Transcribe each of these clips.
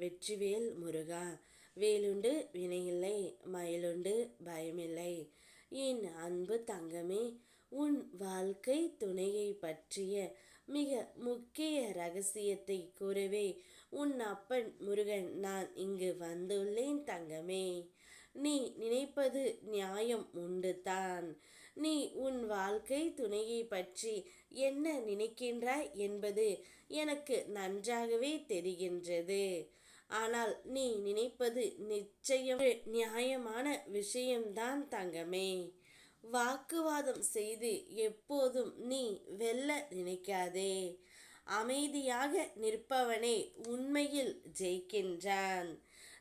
வெற்றிவேல் முருகா. வேலுண்டு வினையில்லை மயிலுண்டு பயமில்லை. என் அன்பு தங்கமே உன் வாழ்க்கை துணையை பற்றிய மிக முக்கிய ரகசியத்தை கூறவே உன் அப்பன் முருகன் நான் இங்கு வந்துள்ளேன் தங்கமே. நீ நினைப்பது நியாயம் உண்டு தான். நீ உன் வாழ்க்கை துணையை பற்றி என்ன நினைக்கின்றாய் என்பது எனக்கு நன்றாகவே தெரிகின்றது. ஆனால் நீ நினைப்பது நிச்சயம். நியாயமான விஷயம்தான் தங்கமே. வாக்குவாதம் செய்து எப்போதும் நீ வெல்ல நினைக்காதே. அமைதியாக நிற்பவனே உண்மையில் ஜெயிக்கின்றான்.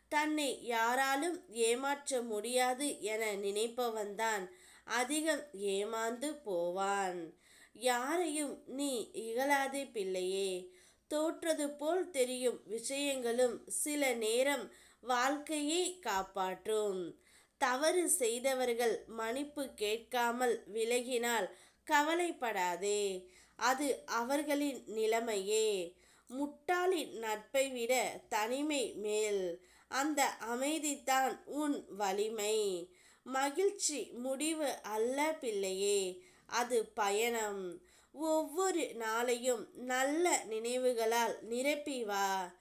தன்னை யாராலும் ஏமாற்ற முடியாது என நினைப்பவன்தான் அதிகம் ஏமாந்து போவான். யாரையும் நீ இகழாதே பிள்ளையே. தோற்றது போல் தெரியும் விஷயங்களும். சில நேரம் வாழ்க்கையை காப்பாற்றும். தவறு செய்தவர்கள் மன்னிப்பு கேட்காமல் விலகினால் கவலைப்படாதே. அது அவர்களின் நிலைமையே. முட்டாளின் நட்பை விட தனிமை மேல். அந்த அமைதிதான் உன் வலிமை. மகிழ்ச்சி முடிவு அல்ல பிள்ளையே. அது பயணம். ஒவ்வொரு நாளையும் நல்ல நினைவுகளால் நிரப்பி வா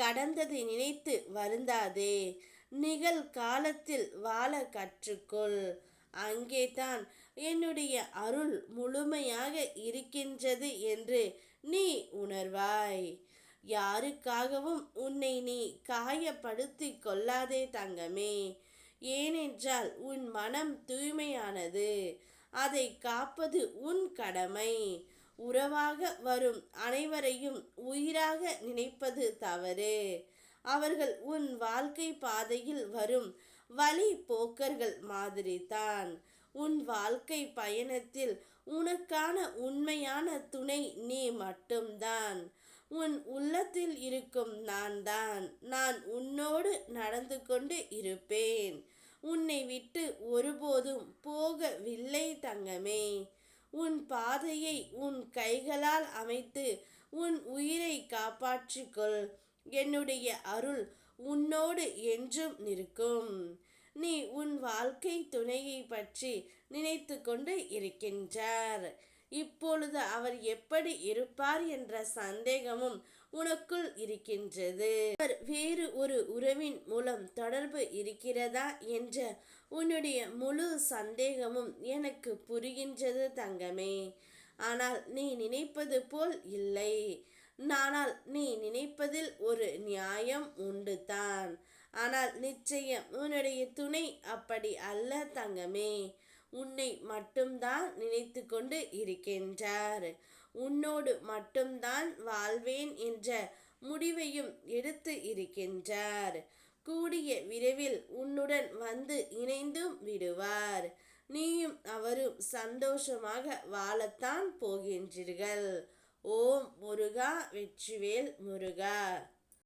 கடந்ததை நினைத்து வருந்தாதே. நிகழ்காலத்தில் வாழ கற்றுக்கொள். அங்கேதான் என்னுடைய அருள் முழுமையாக இருக்கின்றது என்று நீ உணர்வாய். யாருக்காகவும் உன்னை நீ காயப்படுத்தி கொள்ளாதே தங்கமே. ஏனென்றால் உன் மனம் தூய்மையானது. அதை காப்பது உன் கடமை. உறவாக வரும் அனைவரையும் உயிராக நினைப்பது தவறு. அவர்கள் உன் வாழ்க்கை பாதையில் வரும் வழி போக்கர்கள் மாதிரிதான். உன் வாழ்க்கை பயணத்தில் உனக்கான உண்மையான துணை நீ மட்டும்தான். உன் உள்ளத்தில் இருக்கும் நான் தான் நான் உன்னோடு நடந்து கொண்டு இருப்பேன். உன்னை விட்டு ஒருபோதும் போகவில்லை தங்கமே. உன் பாதையை உன் கைகளால் அமைத்து உன் உயிரை காப்பாற்றிக்கொள். என்னுடைய அருள் உன்னோடு என்றும் நிற்கும். நீ உன் வாழ்க்கை துணையை பற்றி நினைத்து கொண்டு இருக்கின்றார். இப்பொழுது அவர் எப்படி இருப்பார் என்ற சந்தேகமும் உனக்குள் இருக்கின்றது. அவர் வேறு ஒரு உறவின் மூலம் தொடர்பு இருக்கிறதா என்ற உன்னுடைய முழு சந்தேகமும் எனக்கு புரிகின்றது தங்கமே. ஆனால் நீ நினைப்பது போல் இல்லை. ஆனால் நீ நினைப்பதில் ஒரு நியாயம் உண்டு தான் ஆனால் நிச்சயம் உன்னுடைய துணை அப்படி அல்ல தங்கமே. உன்னை மட்டும்தான் நினைத்து கொண்டு இருக்கின்றார். உன்னோடு மட்டும்தான் வாழ்வேன் என்ற முடிவையும் எடுத்து இருக்கின்றார். கூடிய விரைவில் உன்னுடன் வந்து இணைந்தும் விடுவார். நீயும் அவரும் சந்தோஷமாக வாழத்தான் போகின்றீர்கள். ஓம் முருகா வெற்றிவேல் முருகா.